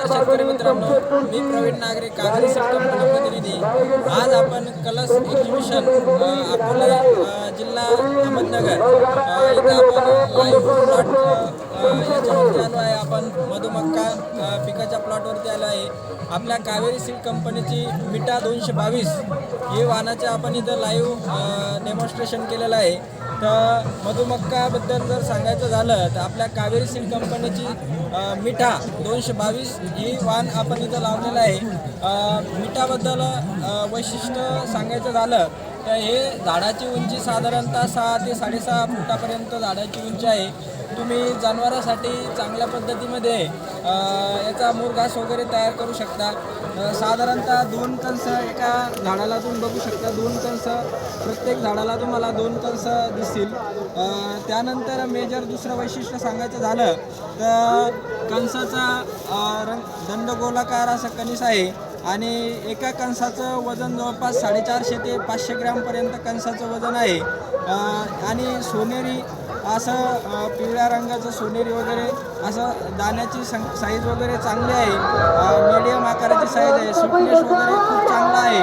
नमस्कार शेतकरी मित्रांनो मी प्रवीण नागरे कागरी सीड कंपनी प्रतिनिधी आज आपण कलस एक्झिबिशन अ, अकोले अ, जिल्हा अहमदनगर अ, इथं आपण आहे. आपण मधुमक्का पिकाच्या प्लॉटवरती आलो आहे. आपल्या कावेरी सीड कंपनीची मिटा दोनशे बावीस हे वाहनाचे आपण इथं लाईव्ह डेमॉन्स्ट्रेशन केलेलं आहे. तर मधुमक्काबद्दल जर सांगायचं झालं तर आपल्या कावेरी सीड कंपनीची मिठा दोनशे बावीस ही वाहन आपण इथं लावलेलं आहे. मिठाबद्दल वैशिष्ट्य सांगायचं झालं तर हे झाडाची उंची साधारणतः सहा ते साडेसहा फुटापर्यंत झाडाची उंची आहे. तुम्ही जनावरासाठी चांगल्या पद्धतीमध्ये याचा मुरघास वगैरे तयार करू शकता. साधारणतः दोन कणस एका झाडाला तुम्ही बघू शकता. दोन कणस प्रत्येक झाडाला तुम्हाला दोन कंस दिसतील. त्यानंतर मेजर दुसरं वैशिष्ट्य सांगायचं झालं तर कंसाचा रंग दंडगोलाकार असा कनिस आहे. आणि एका कणसाचं वजन जवळपास साडेचारशे ते पाचशे ग्रॅमपर्यंत कणसाचं वजन आहे. आणि सोनेरी असं पिवळ्या रंगाचं सोनेरी वगैरे असं दाण्याची सं साईज वगैरे चांगली आहे. मीडियम आकाराची साईज आहे. स्वीटनेस वगैरे खूप चांगला आहे.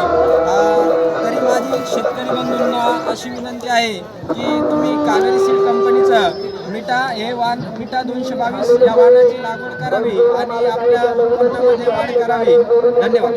तरी माझी शेतकरी बंधूंना अशी विनंती आहे की तुम्ही कावेरी सिल्क कंपनीचं हे वाण मिठा दोनशे बावीस या वाणाची लागवड करावी आणि आपल्या उत्पन्नामध्ये वाढ करावी. धन्यवाद.